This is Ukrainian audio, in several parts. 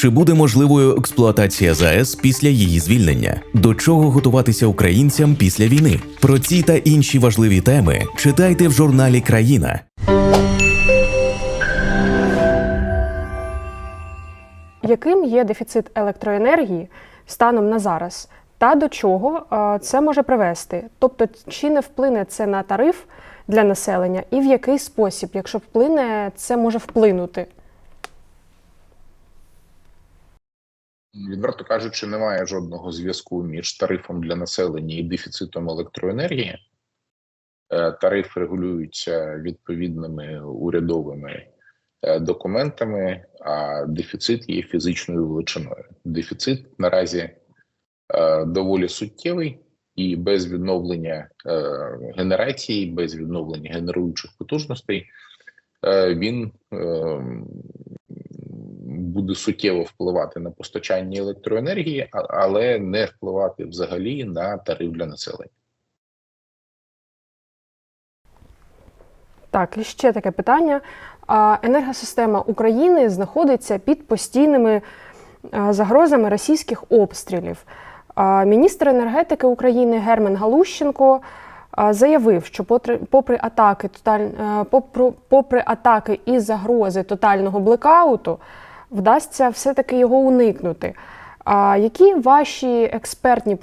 Чи буде можливою експлуатація ЗАЕС після її звільнення? До чого готуватися українцям після війни? Про ці та інші важливі теми читайте в журналі Країна. Яким є дефіцит електроенергії станом на зараз? Та до чого е, це може привести? Тобто, чи не вплине це на тариф для населення, і в який спосіб, якщо вплине, це може вплинути? Відверто кажучи, немає жодного зв'язку між тарифом для населення і дефіцитом електроенергії. Е, Тариф регулюється відповідними урядовими е, документами, а дефіцит є фізичною величиною. Дефіцит наразі е, доволі суттєвий, і без відновлення генерації, без відновлення генеруючих потужностей він буде суттєво впливати на постачання електроенергії, але не впливати взагалі на тариф для населення. Так, і ще таке питання. Енергосистема України знаходиться під постійними загрозами російських обстрілів. Міністр енергетики України Герман Галущенко заявив, що попри атаки, тоталь... е, попри атаки і загрози тотального блекауту, вдасться все-таки його уникнути. А які ваші експертні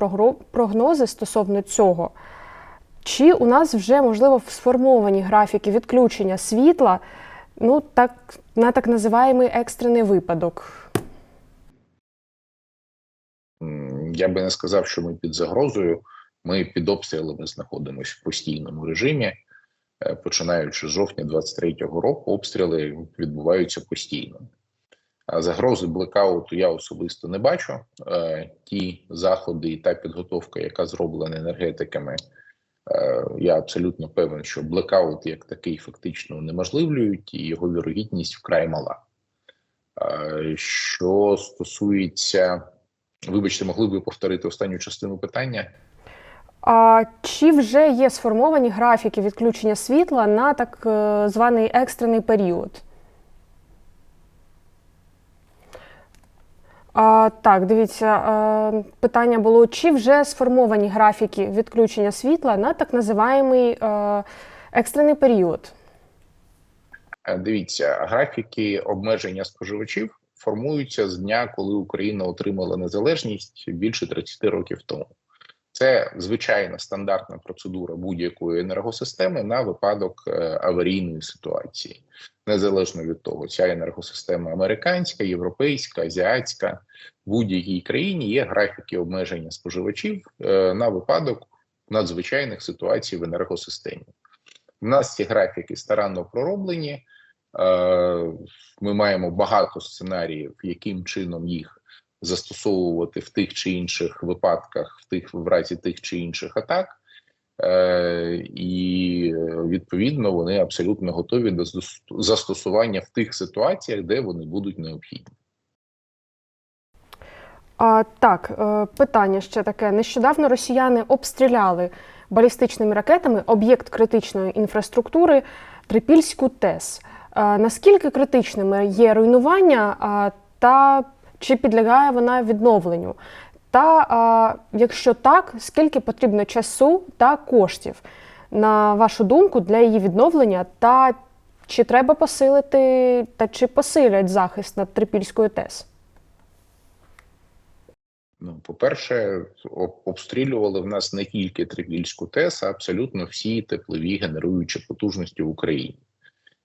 прогнози стосовно цього? Чи у нас вже можливо сформовані графіки відключення світла, ну так на так називаємий екстрений випадок? Я би не сказав, що ми під загрозою. Ми під обстрілами знаходимося в постійному режимі. Е, Починаючи з жовтня 23-го року, обстріли відбуваються постійно. Загрози блекауту я особисто не бачу. Е, Ті заходи і та підготовка, яка зроблена енергетиками, е, я абсолютно певен, що блекаут як такий фактично унеможливлюють, і його вірогідність вкрай мала. Е, Що стосується, вибачте, могли б ви повторити останню частину питання? А чи вже є сформовані графіки відключення світла на так званий екстрений період? А, так, дивіться, а, питання було: чи вже сформовані графіки відключення світла на так називаємий а, екстрений період? Е, Дивіться, графіки обмеження споживачів формуються з дня, коли Україна отримала незалежність більше 30 років тому. Це звичайна стандартна процедура будь-якої енергосистеми на випадок е, аварійної ситуації, незалежно від того, ця енергосистема американська, європейська, азіатська, в будь-якій країні є графіки обмеження споживачів е, на випадок надзвичайних ситуацій в енергосистемі. У нас ці графіки старанно пророблені. Е, Ми маємо багато сценаріїв, яким чином їх застосовувати в тих чи інших випадках, в тих в разі тих чи інших атак, Е, і відповідно вони абсолютно готові до застосування в тих ситуаціях, де вони будуть необхідні. А, так, е, питання ще таке. Нещодавно росіяни обстріляли балістичними ракетами об'єкт критичної інфраструктури Трипільську ТЕС. Е, Наскільки критичними є руйнування та чи підлягає вона відновленню? Та а, якщо так, скільки потрібно часу та коштів, на вашу думку, для її відновлення? Та чи треба посилити, та чи посилять захист над Трипільською ТЕС? Ну, по-перше, обстрілювали в нас не тільки Трипільську ТЕС, а абсолютно всі теплові генеруючі потужності в Україні.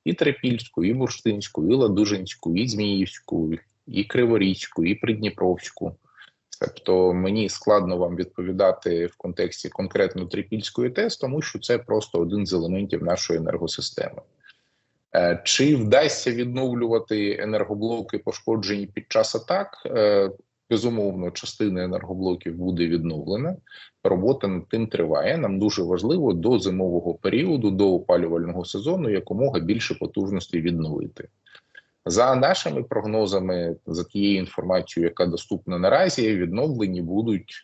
І Трипільську, і Бурштинську, і Ладужинську, і Зміївську, і Криворізьку, і Придніпровську. Тобто мені складно вам відповідати в контексті конкретно Трипільської ТЕС, тому що це просто один з елементів нашої енергосистеми. Е, Чи вдасться відновлювати енергоблоки, пошкоджені під час атак? Е, Безумовно, частина енергоблоків буде відновлена. Робота над тим триває. Нам дуже важливо до зимового періоду, до опалювального сезону, якомога більше потужностей відновити. За нашими прогнозами, за тією інформацією, яка доступна наразі, відновлені будуть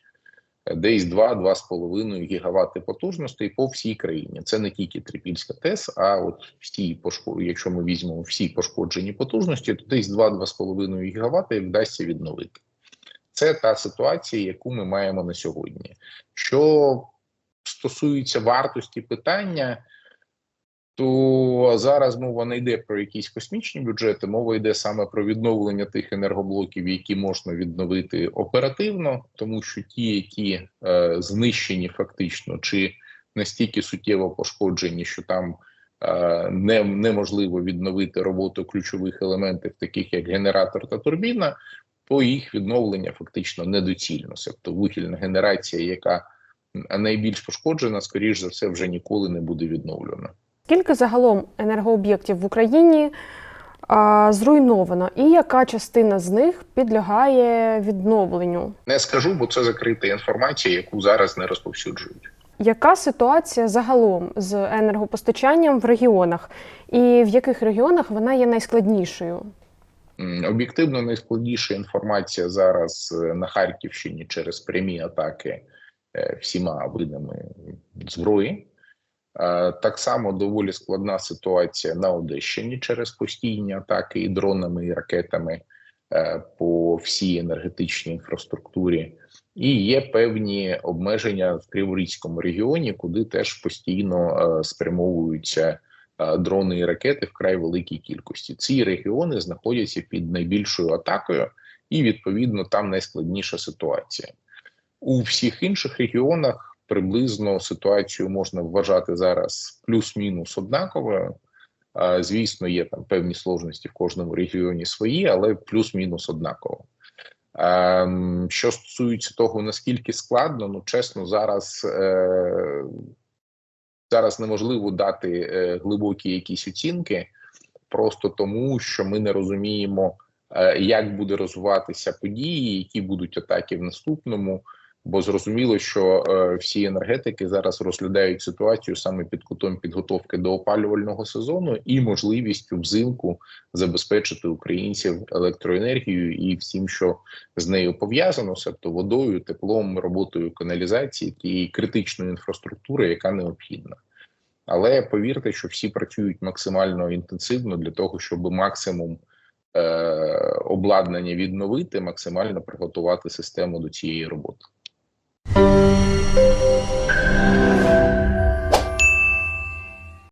е, десь 2-2,5 гігавати потужностей по всій країні. Це не тільки Трипільська ТЕС, а от всі пошко... якщо ми візьмемо всі пошкоджені потужності, то десь 2-2,5 гігавати вдасться відновити. Це та ситуація, яку ми маємо на сьогодні. Що стосується вартості питання, то зараз мова не йде про якісь космічні бюджети, мова йде саме про відновлення тих енергоблоків, які можна відновити оперативно, тому що ті, які е, знищені фактично, чи настільки суттєво пошкоджені, що там е, не, неможливо відновити роботу ключових елементів, таких як генератор та турбіна, то їх відновлення фактично недоцільно. Тобто вугільна генерація, яка найбільш пошкоджена, скоріш за все, вже ніколи не буде відновлена. Скільки загалом енергооб'єктів в Україні а, зруйновано, і яка частина з них підлягає відновленню? Не скажу, бо це закрита інформація, яку зараз не розповсюджують. Яка ситуація загалом з енергопостачанням в регіонах, і в яких регіонах вона є найскладнішою? Об'єктивно найскладніша інформація зараз е, на Харківщині через прямі атаки е, всіма видами зброї. Е, Так само доволі складна ситуація на Одещині через постійні атаки і дронами, і ракетами е, по всій енергетичній інфраструктурі. І є певні обмеження в Криворізькому регіоні, куди теж постійно е, спрямовуються дрони і ракети вкрай великій кількості. Ці регіони знаходяться під найбільшою атакою, і відповідно там найскладніша ситуація. У всіх інших регіонах приблизно ситуацію можна вважати зараз плюс-мінус однаковою. Звісно, є там певні сложності в кожному регіоні свої, але плюс-мінус однаково. Ем, Що стосується того, наскільки складно, ну чесно, зараз е, зараз неможливо дати е, глибокі якісь оцінки, просто тому що ми не розуміємо, е, як буде розвиватися події, які будуть атаки в наступному. Бо зрозуміло, що е, всі енергетики зараз розглядають ситуацію саме під кутом підготовки до опалювального сезону і можливістю взимку забезпечити українців електроенергією і всім, що з нею пов'язано, тобто водою, теплом, роботою каналізації тієї критичної інфраструктури, яка необхідна. Але повірте, що всі працюють максимально інтенсивно для того, щоб максимум е, обладнання відновити, максимально приготувати систему до цієї роботи. Thank you.